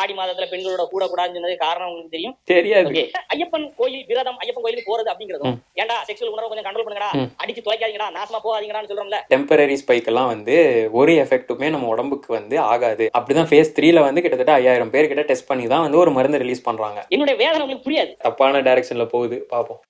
ஆடி மாதத்துல பெண்களோட கூட கூடாதுன்னு சொன்னது காரணம் உங்களுக்கு தெரியும்? தெரியாது. ஐயப்பன் கோயில் விரதம் ஐயப்பன் கோயிலுக்கு போறது அப்படிங்கிறதும் ஏன்டா செக்ஷுவல் உணர்வு கொஞ்சம் கண்ட்ரோல் பண்ணுங்கடா. அடிச்சு தொலைக்காதீங்கடா நாசமா போகாதீங்கடான்னு சொல்றோம்ல. டெம்பரரி ஸ்பைக் எல்லாம் வந்து ஒரு எஃபெக்ட்டுமே நம்ம உடம்புக்கு வந்து ஆகாது. அப்படிதான் ஃபேஸ் த்ரீல வந்து கிட்டத்தட்ட ஐயாயிரம் பேர் கிட்ட டெஸ்ட் பண்ணி தான் வந்து ஒரு மருந்து ரிலீஸ் பண்றாங்க. என்னுடைய வேதனை உங்களுக்கு புரியாது. தப்பான டைரக்ஷன்ல போகுது. பார்ப்போம்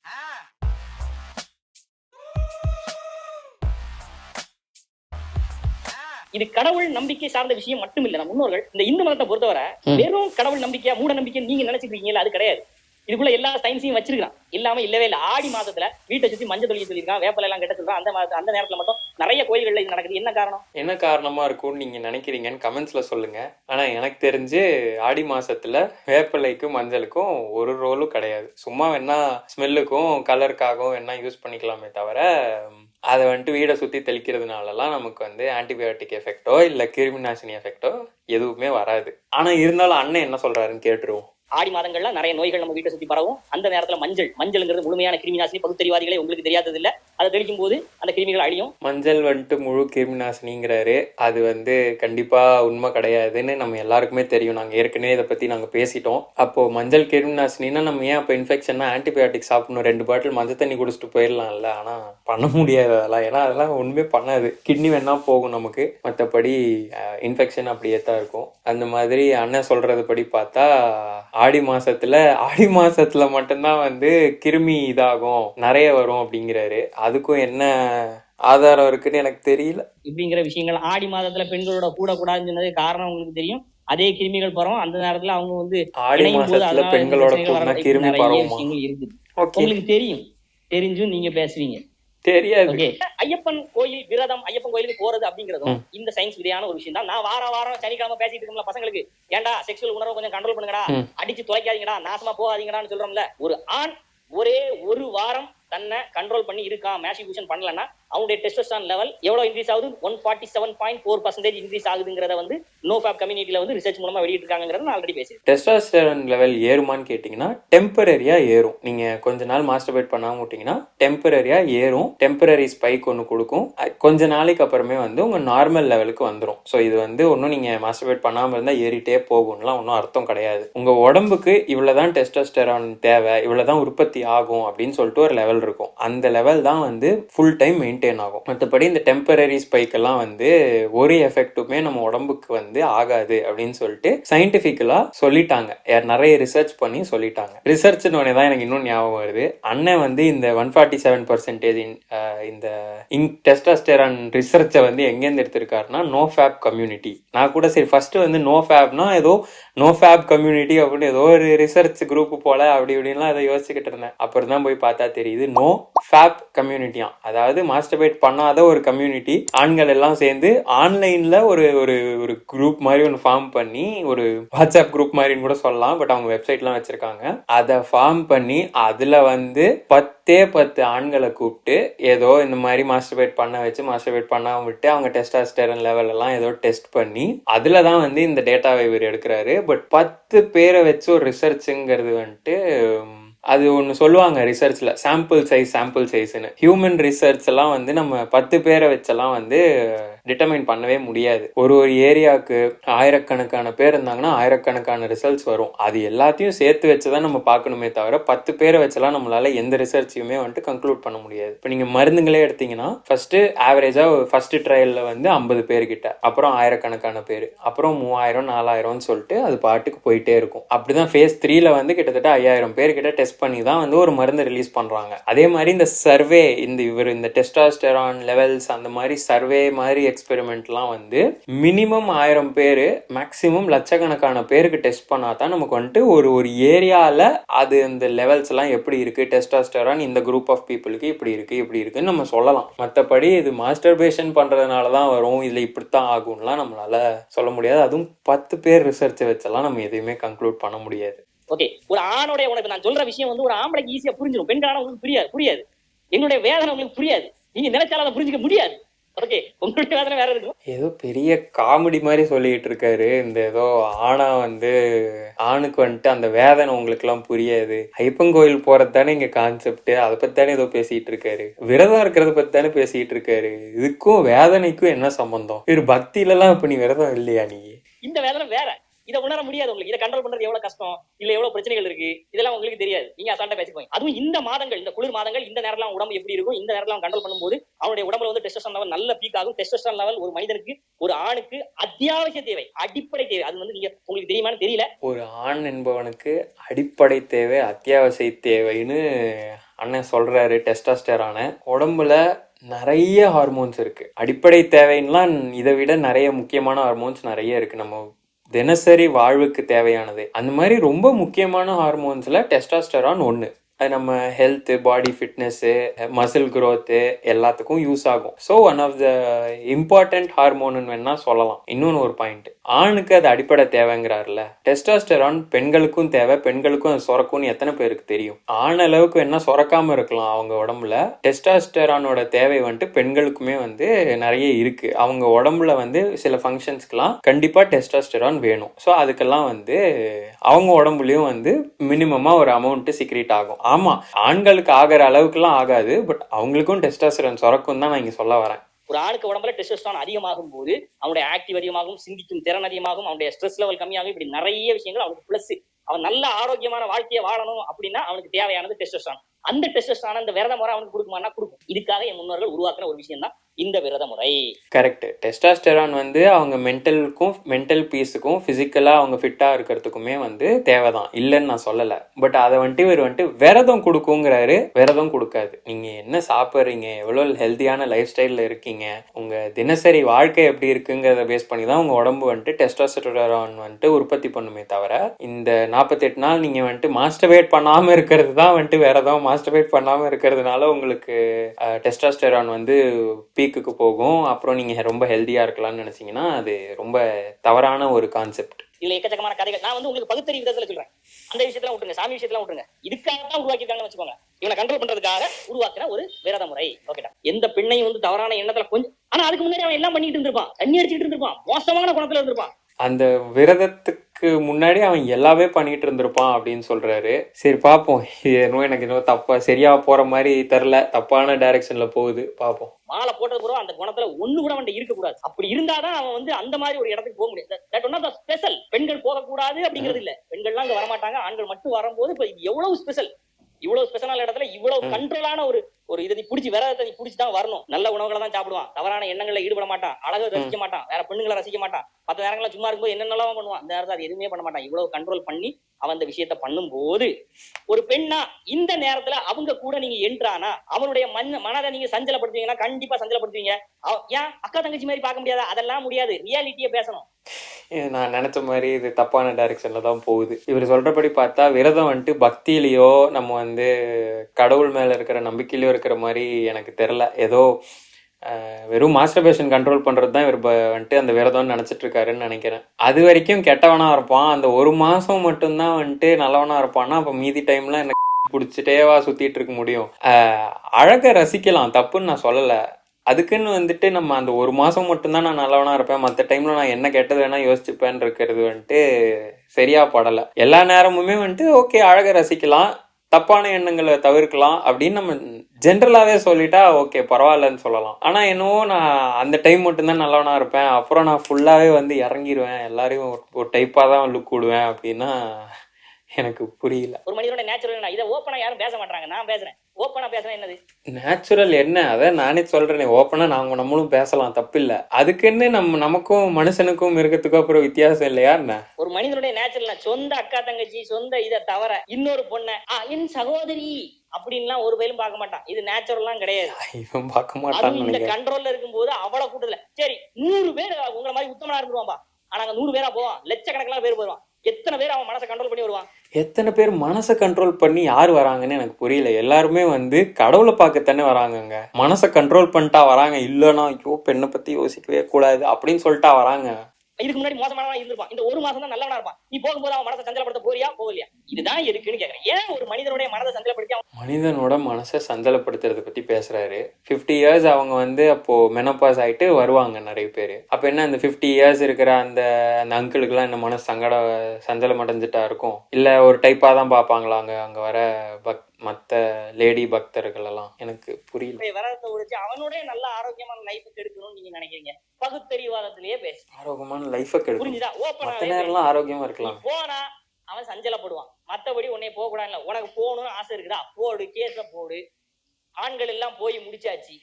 இது கடவுள் நம்பிக்கை சார்ந்த விஷயம் மட்டும் இல்ல நம்ம முன்னோர்கள் இந்த இந்து மதத்தை பொறுத்தவரை. வெறும் கடவுள் நம்பிக்கையா மூட நம்பிக்கை நீங்க நினைச்சிட்டு இருக்கீங்கல்ல அது கிடையாது. இதுக்குள்ள எல்லா சயின்ஸையும் வச்சிருக்கான் இல்லாம இல்லவே இல்ல. ஆடி மாதத்துல வீட்டை சுத்தி மஞ்சள் தொழில் சொல்லியிருக்கான் வேப்பலை எல்லாம் கட்ட சொல்றான். அந்த அந்த நேரத்துல மட்டும் நிறைய கோயில்கள்ல இது நடக்குது. என்ன காரணம்? என்ன காரணமா இருக்கும்னு நீங்க நினைக்கிறீங்கன்னு கமெண்ட்ஸ்ல சொல்லுங்க. ஆனா எனக்கு தெரிஞ்சு ஆடி மாசத்துல வேப்பிலைக்கும் மஞ்சளுக்கும் ஒரு ரோலும் கிடையாது. சும்மா வேணா ஸ்மெல்லுக்கும் கலருக்காகவும் வேணா யூஸ் பண்ணிக்கலாமே தவிர அதை வந்துட்டு வீடை சுற்றி தெளிக்கிறதுனாலலாம் நமக்கு வந்து ஆன்டிபயோட்டிக் எஃபெக்டோ இல்லை கிருமி நாசினி எஃபெக்டோ எதுவுமே வராது. ஆனால் இருந்தாலும் அண்ணன் என்ன சொல்கிறாருன்னு கேட்டுருவோம். ஆடி மாதங்கள்ல நிறைய நோய்கள் நம்ம வீட்டை சுத்தி பரவும். அந்த நேரத்துல மஞ்சள் மஞ்சள்ங்கிறது முழுமையான கிருமி நாசினி பகுத்தறிவாதிகளே உங்களுக்கு தெரியாதது இல்ல அதை தெளிக்கும் போது அந்த கிருமிகள் அழியும். மஞ்சள் வந்துட்டு முழு கிருமி நாசினிங்கிறாரு அது வந்து கண்டிப்பா உண்மை கிடையாதுன்னு நம்ம எல்லாருக்குமே தெரியும். நாங்க ஏற்கனவே இதை பத்தி நாங்க பேசிட்டோம். அப்போ மஞ்சள் கிருமி நம்ம ஏன் அப்போ இன்ஃபெக்ஷன்னா ஆன்டிபயோட்டிக் சாப்பிடணும்? ரெண்டு பாட்டில் மஞ்சள் தண்ணி குடிச்சிட்டு போயிடலாம்ல. ஆனா பண்ண முடியாது அதெல்லாம். ஏன்னா அதெல்லாம் ஒண்ணுமே பண்ணாது. கிட்னி வேணா போகும் நமக்கு. மற்றபடி இன்ஃபெக்ஷன் அப்படியே தான் இருக்கும். அந்த மாதிரி அண்ணன் சொல்றது படி பார்த்தா ஆடி மாசத்துல ஆடி மாசத்துல மட்டும்தான் வந்து கிருமி இதாகும் நிறைய வரும் அப்படிங்கிறாரு. அதுக்கும் என்ன ஆதாரம் இருக்குன்னு எனக்கு தெரியல. இப்படிங்கிற விஷயங்கள் ஆடி மாதத்துல பெண்களோட கூட கூடாதுன்னு சொன்னது காரணம் உங்களுக்கு தெரியும். அதே கிருமிகள் பரவும். அந்த நேரத்துல அவங்க வந்து ஆடி மாசத்துல பெண்களோட கிருமி பரவுமா? இருக்குது. உங்களுக்கு தெரியும். தெரிஞ்சும் நீங்க பேசுவீங்க. தெரியாது. ஐயப்பன் கோயில் விரதம் ஐயப்பன் கோயிலுக்கு போறது அப்படிங்கிறதும். இந்த சயின்ஸ் விதையான ஒரு விஷயம் தான். நான் வார வாரம் சனிக்கிழமை பேசிட்டு இருக்கோம்ல பசங்களுக்கு. ஏன்டா செக்ஷுவல் உணர்வு கொஞ்சம் கண்ட்ரோல் பண்ணுங்கடா. அடிச்சு தொலைக்காதீங்கடா நாசமா போகாதீங்கடான்னு சொல்றோம்ல. ஒரு ஆண் ஒரே ஒரு வாரம் தன்னை கண்ட்ரோல் பண்ணி இருக்கான் மேசிபியூஷன் பண்ணலன்னா அவனுடைய டெஸ்டோஸ்டான் லெவல் எவ்வளோ இன்க்ரீஸ் ஆகுது? One forty seven point four percentage increase ஆகுதுங்கிறத வந்து நோ ஃபேப் கம்யூனிட்டியில் வந்து ரிசர்ச் மூலமாக வெளியிட்டிருக்காங்கிறத நான் ஆல்ரெடி பேசி டெஸ்டாஸ்டரன் லெவல் ஏறுமான்னு கேட்டிங்கன்னா டெம்பரரியாக ஏறும். நீங்கள் கொஞ்ச நாள் மாஸ்டர்பேட் பண்ணாமல் விட்டிங்கன்னா டெம்பரரியாக ஏறும். டெம்பரரி ஸ்பைக் ஒன்று கொடுக்கும். கொஞ்ச நாளைக்கு அப்புறமே வந்து உங்கள் நார்மல் லெவலுக்கு வந்துடும் ஸோ இது வந்து ஒன்றும் நீங்கள் மாஸ்டர்பேட் பண்ணாமல் இருந்தால் ஏறிட்டே போகும்லாம் ஒன்றும் அர்த்தம் கிடையாது. உங்கள் உடம்புக்கு இவ்வளவுதான் டெஸ்டோஸ்டரான் தேவை இவ்வளவுதான் உற்பத்தி ஆகும் அப்படின்னு சொல்லிட்டு ஒரு லெவல் இருக்கும். அந்த லெவல் தான் வந்து ஃபுல் டைம் மெயின்டைன் ஆகும். மற்றபடி இந்த டெம்பரரி ஸ்பைக்கெல்லாம் வந்து ஒரு எஃபெக்ட்டுமே நம்ம உடம்புக்கு வந்து ஆகாது அப்படின்னு சொல்லிட்டு சயின்டிஃபிக்கலாக சொல்லிட்டாங்க. யார் நிறைய ரிசர்ச் பண்ணி சொல்லிட்டாங்க. ரிசர்ச்னு உடனே தான் எனக்கு இன்னும் ஞாபகம் வருது. அண்ணன் வந்து இந்த ஒன் ஃபார்ட்டி செவன் பர்சன்டேஜ் இந்த இங் டெஸ்டாஸ்டேரான் ரிசர்ச்சை வந்து எங்கேருந்து எடுத்திருக்காருன்னா நோ ஃபேப் கம்யூனிட்டி நான் கூட சரி ஃபர்ஸ்ட் வந்து நோ ஃபேப்னா ஏதோ நோ ஃபேப் கம்யூனிட்டி அப்படின்னு ஏதோ ஒரு ரிசர்ச் குரூப் போல அப்படி இப்படின்லாம் அதை யோசிச்சுக்கிட்டு இருந்தேன். அப்புறம் தான் போய் பார்த்தா தெரியுது. நோ ஃபேப் கம்யூனிட்டியாம் அதாவது மாஸ்டர்பேட் பண்ணாத ஒரு கம்யூனிட்டி ஆண்கள் எல்லாம் சேர்ந்து ஆன்லைன்ல ஒரு ஒரு ஒரு குரூப் மாதிரி ஒன்று ஃபார்ம் பண்ணி ஒரு வாட்ஸ்அப் குரூப் மாதிரின்னு கூட சொல்லலாம் பட் அவங்க வெப்சைட்லாம் வச்சிருக்காங்க. அதை ஃபார்ம் பண்ணி அதுல வந்து பத்து பத்து ஆண்களை கூப்பிட்டு ஏதோ இந்த மாதிரி மாஸ்டர்பேட் பண்ண வச்சு மாஸ்டர்பேட் பண்ணாம விட்டு அவங்க டெஸ்டாஸ்டரன் லெவல் எல்லாம் ஏதோ டெஸ்ட் பண்ணி அதுல தான் வந்து இந்த டேட்டாவை இவர் எடுக்கிறாரு. பட் பத்து பேரை வச்சு ஒரு ரிசர்ச்சுங்கிறது வந்துட்டு அது ஒன்று சொல்லுவாங்க ரிசர்ச்ல சாம்பிள் சைஸ் சாம்பிள் சைஸ்னு ஹியூமன் ரிசர்ச் எல்லாம் வந்து நம்ம பத்து பேரை வச்செல்லாம் வந்து டிட்டர்மைன் பண்ணவே முடியாது. ஒரு ஒரு ஏரியாவுக்கு ஆயிரக்கணக்கான பேர் இருந்தாங்கன்னா ஆயிரக்கணக்கான ரிசல்ட்ஸ் வரும். அது எல்லாத்தையும் சேர்த்து வச்சு தான் நம்ம பார்க்கணுமே தவிர பத்து பேரை வச்செல்லாம் நம்மளால எந்த ரிசர்ச்சையுமே வந்துட்டு கன்க்ளூட் பண்ண முடியாது. இப்போ நீங்க மருந்துங்களே எடுத்தீங்கன்னா ஃபர்ஸ்ட் ஆவரேஜா ஃபர்ஸ்ட் ட்ரையல்ல வந்து ஐம்பது பேர்கிட்ட அப்புறம் ஆயிரக்கணக்கான பேர் அப்புறம் மூவாயிரம் நாலாயிரம்னு சொல்லிட்டு அது பாட்டுக்கு போயிட்டே இருக்கும். அப்படிதான் ஃபேஸ் த்ரீல வந்து கிட்டத்தட்ட ஐயாயிரம் பேர்கிட்ட டெஸ்ட் பண்ணி தான் வந்து ஒரு மருந்து ரிலீஸ் பண்றாங்க. அதே மாதிரி இந்த சர்வே இந்த இவர் இந்த டெஸ்டாஸ்டரான் லெவல்ஸ் அந்த மாதிரி சர்வே மாதிரி எக்ஸ்பெரிமெண்ட்லாம் வந்து மினிமம் ஆயிரம் பேர் மேக்ஸிமம் லட்சக்கணக்கான பேருக்கு டெஸ்ட் பண்ணா தான் நமக்கு வந்துட்டு ஒரு ஒரு ஏரியால அது அந்த லெவல்ஸ் எல்லாம் எப்படி இருக்கு டெஸ்டாஸ்டரான் இந்த குரூப் ஆஃப் பீப்புளுக்கு இப்படி இருக்கு இப்படி இருக்குன்னு நம்ம சொல்லலாம். மற்றபடி இது மாஸ்டர்பேஷன் பண்ணுறதுனால தான் வரும் இதுல இப்படித்தான் ஆகும்லாம் நம்மளால சொல்ல முடியாது. அதுவும் பத்து பேர் ரிசர்ச்சை வச்செல்லாம் நம்ம எதையுமே கன்க்ளூட் பண்ண முடியாது. ஓகே ஒரு ஆணுடைய உனக்கு நான் சொல்ற விஷயம் வந்து ஒரு ஆம்பளைக்கு ஈஸியா புரிஞ்சிடும் பெண்களான உங்களுக்கு புரியாது புரியாது. எங்களுடைய வேதனை உங்களுக்கு புரியாது. நீங்க நினைச்சாலும் அதை புரிஞ்சுக்க முடியாது. ஓகே உங்களுடைய வேதனை வேற இருக்கும் ஏதோ பெரிய காமெடி மாதிரி சொல்லிட்டு இருக்காரு. இந்த ஏதோ ஆணா வந்து ஆணுக்கு வந்துட்டு அந்த வேதனை உங்களுக்கு எல்லாம் புரியாது. ஐப்பன் கோயில் போறது தானே இங்க கான்செப்ட் அதை பத்தி தானே ஏதோ பேசிட்டு இருக்காரு. விரதம் இருக்கிறத பத்தி தானே பேசிட்டு இருக்காரு. இதுக்கும் வேதனைக்கும் என்ன சம்பந்தம்? இவர் பக்தியில எல்லாம் இப்ப நீ விரதம் இல்லையா நீ? இந்த வேதனை வேற. இதை உணர முடியாது உங்களுக்கு. இதை கண்ட்ரோல் பண்றது எவ்வளவு கஷ்டம்? இல்ல எவ்வளவு பிரச்சனைகள் இருக்கு? இதெல்லாம் உங்களுக்கு தெரியாது. நீங்க அசால்ட்டா பேசிப்போம் அதுவும் இந்த மாதங்கள் இந்த குளிர் மாதங்கள் இந்த நேரம் உடம்பு எப்படி இருக்கும் இந்த நேரம் கண்ட்ரோல் பண்ணும்போது அவனுடைய உடம்புல வந்து டெஸ்டோஸ்டரான் லெவல் நல்ல பீக் ஆகும். டெஸ்டோஸ்டரான் லெவல் ஒரு மனிதனுக்கு ஒரு ஆணுக்கு அத்தியாவசிய தேவை. அடிப்படை தேவை. அது வந்து நீங்க உங்களுக்கு தெரியுமான்னு தெரியல. ஒரு ஆண் என்பவனுக்கு அடிப்படை தேவை அத்தியாவசிய தேவைன்னு அண்ணன் சொல்றாரு டெஸ்டாஸ்டரான உடம்புல நிறைய ஹார்மோன்ஸ் இருக்கு. அடிப்படை தேவைன்னா இதை விட நிறைய முக்கியமான ஹார்மோன்ஸ் நிறைய இருக்கு. நம்ம தினசரி வாழ்வுக்கு தேவையானது. அந்த மாதிரி ரொம்ப முக்கியமான ஹார்மோன்ஸில் டெஸ்டாஸ்டரான் ஒன்று நம்ம health body fitness muscle growth எல்லாத்துக்கும் யூஸ் ஆகும். So one of the important ஹார்மோனுன்னு வேணால் சொல்லலாம். இன்னொன்று ஒரு பாயிண்ட் ஆணுக்கு அது அடிப்படை தேவைங்கிறாருல டெஸ்டாஸ்டரான் பெண்களுக்கும் தேவை. பெண்களுக்கும் அது சுரக்கும்னு எத்தனை பேருக்கு தெரியும்? ஆண் அளவுக்கு வேணால் சுரக்காமல் இருக்கலாம் அவங்க உடம்புல. டெஸ்டாஸ்டரானோட தேவை வந்துட்டு பெண்களுக்குமே வந்து நிறைய இருக்குது அவங்க உடம்புல வந்து சில ஃபங்க்ஷன்ஸ்க்கெலாம் கண்டிப்பாக டெஸ்டாஸ்டரான் வேணும். ஸோ அதுக்கெல்லாம் வந்து அவங்க உடம்புலையும் வந்து மினிமமாக ஒரு அமௌண்ட்டு சீக்ரெட் ஆகும். ஆமாம் ஆண்களுக்கு ஆகிற அளவுக்குலாம் ஆகாது பட் அவங்களுக்கும் டெஸ்டாஸ்டரான் சுரக்கும் தான் நான் இங்கே சொல்ல வரேன். ஒரு ஆணுக்கு உடம்புல டெஸ்டோஸ்டரான் அதிகமாகும் போது அவனுடைய ஆக்டிவ் அதிகமாகும் சிந்திக்கும் திறன் அதிகமாகும் அவனுடைய ஸ்ட்ரெஸ் லெவல் கம்மியாகும் இப்படி நிறைய விஷயங்கள் அவனுக்கு பிளஸ் அவன் நல்ல ஆரோக்கியமான வாழ்க்கையை வாழணும் அப்படின்னா அவனுக்கு தேவையானது டெஸ்டோஸ்டரான் அந்த டெஸ்டோஸ்டரான் அந்த விரத முறை அவனுக்கு கொடுக்குமானா கொடுக்கும். இதுக்காக என் முன்னோர்கள் உருவாக்குற ஒரு விஷயம் தான் இந்த விரத முறை கரெக்ட் டெஸ்டாஸ்டரான் வந்து அவங்க மென்டலுக்கும் மென்டல் பீஸுக்கும் ஃபிசிக்கலாக அவங்க ஃபிட்டாக இருக்கிறதுக்குமே வந்து தேவைதான். இல்லைன்னு நான் சொல்லலை. பட் அதை வந்துட்டு இவர் வந்துட்டு விரதம் கொடுக்குங்கிறாரு. விரதம் கொடுக்காது. நீங்கள் என்ன சாப்பிட்றீங்க? எவ்வளோ ஹெல்த்தியான லைஃப் ஸ்டைலில் இருக்கீங்க? உங்கள் தினசரி வாழ்க்கை எப்படி இருக்குங்கிறத பேஸ் பண்ணி தான் உங்கள் உடம்பு வந்துட்டு டெஸ்டாஸ்டரான் வந்துட்டு உற்பத்தி பண்ணுமே தவிர இந்த நாற்பத்தெட்டு நாள் நீங்கள் வந்துட்டு மாஸ்டர்வேட் பண்ணாமல் இருக்கிறது தான் வந்துட்டு விரதம். மாஸ்டர்வேட் பண்ணாமல் இருக்கிறதுனால உங்களுக்கு டெஸ்டாஸ்டரான் வந்து பீக்குக்கு போகும். அப்புறம் நீங்கள் ரொம்ப ஹெல்த்தியாக இருக்கலாம்னு நினச்சிங்கன்னா அது ரொம்ப தவறான ஒரு கான்செப்ட் இதுல எக்கச்சக்கமான கதைகள். நான் வந்து உங்களுக்கு பகுத்தறி விதத்தில் சொல்கிறேன் அந்த விஷயத்தெல்லாம் விட்டுருங்க. சாமி விஷயத்தெல்லாம் விட்டுருங்க. இதுக்காக தான் உருவாக்கியிருக்காங்கன்னு வச்சுக்கோங்க. இவனை கண்ட்ரோல் பண்றதுக்காக உருவாக்குற ஒரு விரத முறை. ஓகேடா எந்த பெண்ணையும் வந்து தவறான எண்ணத்துல கொஞ்சம் ஆனா அதுக்கு முன்னாடி அவன் எல்லாம் பண்ணிட்டு இருந்திருப்பான். தண்ணி அடிச்சிட்டு இருந்திருப்பான். மோசமான குணத்துல இருந்திருப்பான். அந்த விரதத்துக்கு முன்னாடி அவன் எல்லாமே பண்ணிட்டு இருந்திருப்பான் அப்படின்னு சொல்றாரு. சரி பார்ப்போம் இது என்னவோ எனக்கு இன்னும் தப்பா சரியா போற மாதிரி தெரில தப்பான டைரக்ஷன்ல போகுது. பார்ப்போம் மாலை போட்டது பிறகு அந்த குணத்துல ஒண்ணு கூட அவன் இருக்க கூடாது அப்படி இருந்தாதான் அவன் வந்து அந்த மாதிரி ஒரு இடத்துக்கு போக ஆஃப் ஸ்பெஷல் பெண்கள் போகக்கூடாது அப்படிங்கிறது இல்ல. பெண்கள்லாம் அங்க வரமாட்டாங்க. ஆண்கள் மட்டும் வரும்போது இப்ப எவ்வளவு ஸ்பெஷல் இவ்வளவு ஸ்பெஷலான இடத்துல இவ்வளவு கண்ட்ரோலான ஒரு ஒரு இதை நீ பிடிச்சி விரதத்தை நீ பிடிச்சி தான் வரணும். நல்ல உணவுகளை தான் சாப்பிடுவான். தவறான எண்ணங்கள்ல ஈடுபட மாட்டான். அழகை ரசிக்க மாட்டான். வேற பெண்களை ரசிக்க மாட்டான். மத்த நேரங்கள சும்மா இருக்கும்போது என்னென்னலாம் பண்ணுவான்? அந்த நேரத்தில் அது எதுவுமே பண்ண மாட்டான். இவ்வளவு கண்ட்ரோல் பண்ணி அவன் அந்த விஷயத்த பண்ணும்போது ஒரு பெண்ணா இந்த நேரத்துல அவங்க கூட நீங்க என்றானா அவனுடைய மண் மனதை நீங்க சஞ்சலப்படுத்துவீங்கன்னா கண்டிப்பா சஞ்சலப்படுத்துவீங்க. ஏன் அக்கா தங்கச்சி மாதிரி பார்க்க முடியாது? அதெல்லாம் முடியாது. ரியாலிட்டியை பேசணும். நான் நினைச்ச மாதிரி இது தப்பான டைரக்ஷன்ல தான் போகுது. இவர் சொல்றபடி பார்த்தா விரதம் வந்துட்டு பக்தியிலையோ நம்ம வந்து கடவுள் மேல இருக்கிற நம்பிக்கையிலயோ இருக்கிற மாதிரி எனக்கு தெரில ஏதோ வெறும் மாஸ்டர்பேஷன் கண்ட்ரோல் பண்றது தான் இவர் வந்துட்டு அந்த விரதம்னு நினச்சிட்டு இருக்காருன்னு நினைக்கிறேன். அது வரைக்கும் கெட்டவனா இருப்பான். அந்த ஒரு மாசம் மட்டும்தான் வந்துட்டு நல்லவனா இருப்பான்னா அப்போ மீதி டைம்ல எனக்கு பிடிச்சிட்டேவா சுத்திட்டு இருக்க முடியும். அழகை ரசிக்கலாம். தப்புன்னு நான் சொல்லலை. அதுக்குன்னு வந்துட்டு நம்ம அந்த ஒரு மாசம் மட்டும்தான் நான் நல்லவனாக இருப்பேன். மற்ற டைம்ல நான் என்ன கெட்டது வேணால் யோசிச்சுப்பேன் இருக்கிறது வந்துட்டு சரியா படலை. எல்லா நேரமுமே வந்துட்டு ஓகே அழகை ரசிக்கலாம். தப்பான எண்ணங்களை தவிர்க்கலாம் அப்படின்னு நம்ம ஜென்ரலாவே சொல்லிட்டா ஓகே பரவாயில்லன்னு சொல்லலாம். ஆனா என்னவோ நான் அந்த டைம் மட்டும்தான் நல்லவனா இருப்பேன். அப்புறம் நான் ஃபுல்லாவே வந்து இறங்கிருவேன். எல்லாரையும் ஒரு- ஒரு டைப்பா தான் லுக் விடுவேன் அப்படின்னா எனக்கு புரியல. ஒரு மனிதனோட நேச்சுரல் இதை ஓப்பனா யாரும் பேச மாட்டாங்க நான் பேசுறேன். ஓப்பனா பேசுறேன் என்னது? நேச்சுரல் என்ன? அதான் நானே சொல்றேனே. ஓப்பனா நாங்க நம்மளும் பேசலாம். தப்பில்ல. அதுக்குன்னு நம்ம நமக்கும் மனுஷனுக்கும் மிருகத்துக்கும் அப்புறம் வித்தியாசம் இல்லையா என்ன ஒரு மனிதனுடைய நேச்சுரல் சொந்த அக்கா தங்கச்சி சொந்த இதை தவிர இன்னொரு பொண்ணை என் சகோதரி அப்படின்லாம் ஒரு பயிலும் பார்க்க மாட்டான். இது நேச்சுரல்லாம் கிடையாது. இவன் பார்க்க மாட்டான்னு இந்த கண்ட்ரோல்ல இருக்கும்போது அவ்வளவு கூட்டத்துல சரி நூறு பேர் உங்களை மாதிரி உத்தமனா இருந்துருவான்பா. ஆனா அங்க நூறு பேரா போவான் லட்சக்கணக்கில் பேர் வருவான் எத்தனை பேர் அவன் மனசை கண்ட்ரோல் பண்ணி வருவான்? எத்தனை பேர் மனசை கண்ட்ரோல் பண்ணி யார் வராங்கன்னு எனக்கு புரியல. எல்லாருமே வந்து கடவுளை பார்க்கத்தானே வராங்கங்க. மனசை கண்ட்ரோல் பண்ணிட்டா வராங்க. இல்லைன்னா ஐயோ பெண்ணை பத்தி யோசிக்கவே கூடாது அப்படின்னு சொல்லிட்டா வராங்க. இதுக்கு முன்னாடி மோசமானவன் இருந்திருப்பான். இந்த ஒரு மாசம் தான் நல்லவனா இருப்பான். நீ போகும்போது அவன் மனசை சஞ்சலப்படுத்த போறியா? போகலையா? இதுதான் இருக்குன்னு கேக்குறேன். ஏன் ஒரு மனிதனுடைய மனதை சஞ்சலப்படுத்தி அவன் மனிதனோட மனசை சஞ்சலப்படுத்துறத பத்தி பேசுறாரு. 50 இயர்ஸ் அவங்க வந்து அப்போ மெனப்பாஸ் ஆயிட்டு வருவாங்க நிறைய பேர். அப்ப என்ன அந்த 50 இயர்ஸ் இருக்கிற அந்த அந்த அங்கிளுக்குலாம் இந்த மனசு சங்கட சஞ்சலம் அடைஞ்சிட்டா இருக்கும்? இல்ல ஒரு டைப்பா தான் பார்ப்பாங்களா அங்க அங்க வர பக்தி மற்ற லேடி பக்தர்கள் எல்லாம் எனக்கு புரியல. விரதத்தை ஒழிச்சு அவனுடைய நல்ல ஆரோக்கியமான லைஃபுக்கு எடுக்கணும்னு நீங்க நினைக்கிறீங்க. பகுத்தறிவாதத்திலேயே பேசு. ஆரோக்கியமான லைஃபை கெடுக்கும் புரிஞ்சுதா? ஓப்பனா நேரம்லாம் ஆரோக்கியமா இருக்கலாம். போனா அவன் சஞ்சலப்படுவான். மத்தபடி உன்னை போக கூடாது இல்ல உனக்கு போகணும்னு ஆசை இருக்குதா? போடு. கேஸ போடு. ஆண்கள் எல்லாம் போய் முடிச்சாச்சு.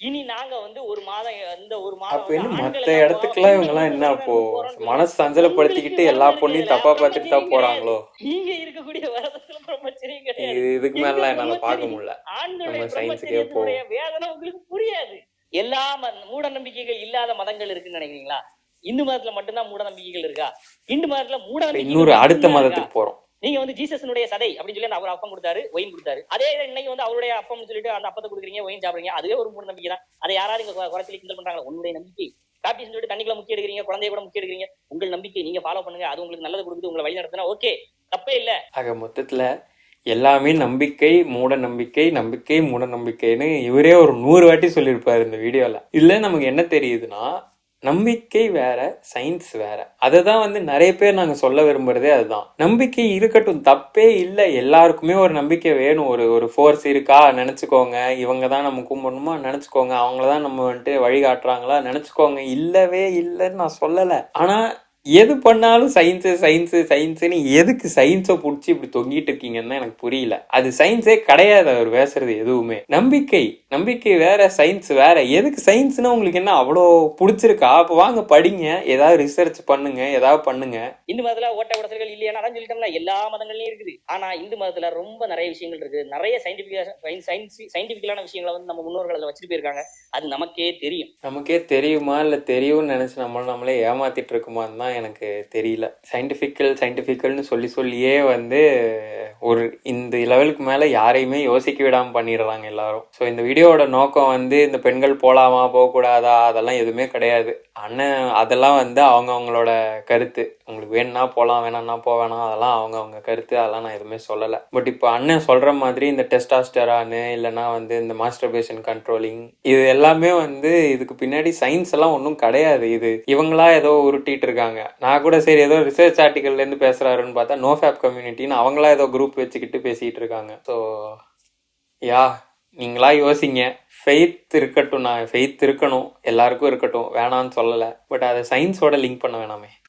இனி நாங்க வந்து ஒரு மாதம் இந்த ஒரு மாதம் அப்ப என்ன மத்த எல்லாம் இடத்துக்குலாம் இவங்க எல்லாம் என்ன போறோம்னு மனசு சஞ்சலப்படுத்திக்கிட்டு எல்லா பொண்ணையும் தப்பா பார்த்துட்டு தான் போறாங்களோ? நீங்க இருக்கக்கூடிய வரதத்துல பிரம்மச்சரியம் கிடையாது இது இதுக்கு மேல என்னால பார்க்க முடியல. நம்ம சயின்ஸுக்கே பிரம்மச்சரியத்தினுடைய வேதனை உங்களுக்கு புரியாது. எல்லா மூட நம்பிக்கைகள் இல்லாத மதங்கள் இருக்குன்னு நினைக்கிறீங்களா? இந்து மதத்துல மட்டும்தான் மூட நம்பிக்கைகள் இருக்கா? இந்து மதத்துல மூட இன்னொரு அடுத்த? மதத்துக்கு போறோம். நீங்க வந்து ஜீசஸ்னுடைய சதை அப்படின்னு சொல்லி அவர் அப்பம் கொடுத்தாரு ஒயின் கொடுத்தாரு. அதே இன்னைக்கு வந்து அவருடைய அப்பம்னு சொல்லிட்டு அந்த அப்பத்தை கொடுக்குறீங்க ஒயின் சாப்பிடுறீங்க அதுவே ஒரு மூட நம்பிக்கை தான். அதை யாராவது இங்க குறை- குறைச்சலி கிண்டல் பண்றாங்க உன்னுடைய நம்பிக்கை. காப்பீஸ் சொல்லிட்டு தண்ணிக்குள்ள முக்கிய எடுக்கிறீங்க குழந்தைய கூட முக்கிய எடுக்கிறீங்க உங்கள் நம்பிக்கை நீங்க ஃபாலோ பண்ணுங்க அது உங்களுக்கு நல்லது கொடுக்குது உங்களை வழி நடத்தினா ஓகே தப்பே இல்ல. ஆக மொத்தத்துல எல்லாமே நம்பிக்கை மூட நம்பிக்கை நம்பிக்கை மூட நம்பிக்கைன்னு இவரே ஒரு நூறு வாட்டி சொல்லியிருப்பாரு இந்த வீடியோல இதுல நமக்கு என்ன தெரியுதுன்னா நம்பிக்கை வேற சயின்ஸ் வேற. அதை தான் வந்து நிறைய பேர் நாங்கள் சொல்ல விரும்புறதே அதுதான். நம்பிக்கை இருக்கட்டும். தப்பே இல்லை. எல்லாருக்குமே ஒரு நம்பிக்கை வேணும். ஒரு ஒரு ஃபோர்ஸ் இருக்கா? நினச்சிக்கோங்க. இவங்க தான் நம்ம கும்பிடணுமா? நினச்சிக்கோங்க. அவங்கள தான் நம்ம வந்துட்டு வழிகாட்டுறாங்களா? நினச்சிக்கோங்க. இல்லவே இல்லைன்னு நான் சொல்லலை. ஆனால் எது பண்ணாலும் சயின்ஸு சயின்ஸு சயின்ஸுன்னு எதுக்கு சயின்ஸை பிடிச்சி இப்படி தொங்கிட்டு இருக்கீங்கன்னு தான் எனக்கு புரியல. அது சயின்ஸே கிடையாது அவர் பேசுறது எதுவுமே. நம்பிக்கை. நம்பிக்கை வேற சயின்ஸ் வேற. எதுக்கு சயின்ஸ்னா உங்களுக்கு என்ன அவ்வளோ பிடிச்சிருக்கா? அப்போ வாங்க படிங்க. ஏதாவது ரிசர்ச் பண்ணுங்க. ஏதாவது பண்ணுங்க. இந்து மதத்துல ஓட்ட உடசல்கள் இல்லையா சொல்லிட்டோம்ல. எல்லா மதங்கள்லயும் இருக்குது. ஆனா இந்து மதத்துல ரொம்ப நிறைய விஷயங்கள் இருக்கு. நிறைய சயின்டிபிக் சயின்ஸ் சயின்டிபிக்கலான விஷயங்களை வந்து நம்ம முன்னோர்கள் வச்சுட்டு போயிருக்காங்க. அது நமக்கே தெரியும். நமக்கே தெரியுமா? இல்லை தெரியும்னு நினச்சி நம்மள நம்மளே ஏமாத்திட்டு இருக்குமான்னு தான் எனக்கு தெரியல. சயின்டிஃபிக்கல் சயின்டிஃபிக்கல்னு சொல்லி சொல்லியே வந்து ஒரு இந்த லெவலுக்கு மேலே யாரையுமே யோசிக்க விடாமல் பண்ணிடுறாங்க எல்லாரும். ஸோ இந்த வீடியோவோட நோக்கம் வந்து இந்த பெண்கள் போகலாமா போகக்கூடாதா? அதெல்லாம் எதுவுமே கிடையாது. அண்ணன் அதெல்லாம் வந்து அவங்க அவங்களோட கருத்து. உங்களுக்கு வேணும்னா போகலாம் வேணாம்னா போக வேணாம் அதெல்லாம் அவங்கவுங்க கருத்து. அதெல்லாம் நான் எதுவுமே சொல்லலை. பட் இப்போ அண்ணன் சொல்கிற மாதிரி இந்த டெஸ்டாஸ்டரானு இல்லைன்னா வந்து இந்த மாஸ்டர்பேஷன் கண்ட்ரோலிங் இது எல்லாமே வந்து இதுக்கு பின்னாடி சயின்ஸ் எல்லாம் ஒன்றும் கிடையாது இது. இவங்களா ஏதோ உருட்டிட்டு இருக்காங்க. நான் கூட சரி ஏதோ ரிசர்ச் ஆர்டிக்கல்லேருந்து பேசுகிறாருன்னு பார்த்தா நோ ஃபேப் கம்யூனிட்டின்னு அவங்களா ஏதோ குரூப் வச்சுக்கிட்டு பேசிகிட்டு இருக்காங்க. ஸோ யா நீங்களா யோசிங்க. ஃபெய்த் இருக்கட்டும் நான் ஃபெய்த் இருக்கணும். எல்லாருக்கும் இருக்கட்டும். வேணான்னு சொல்லலை. பட் அதை சயின்ஸோட லிங்க் பண்ண வேணாமே.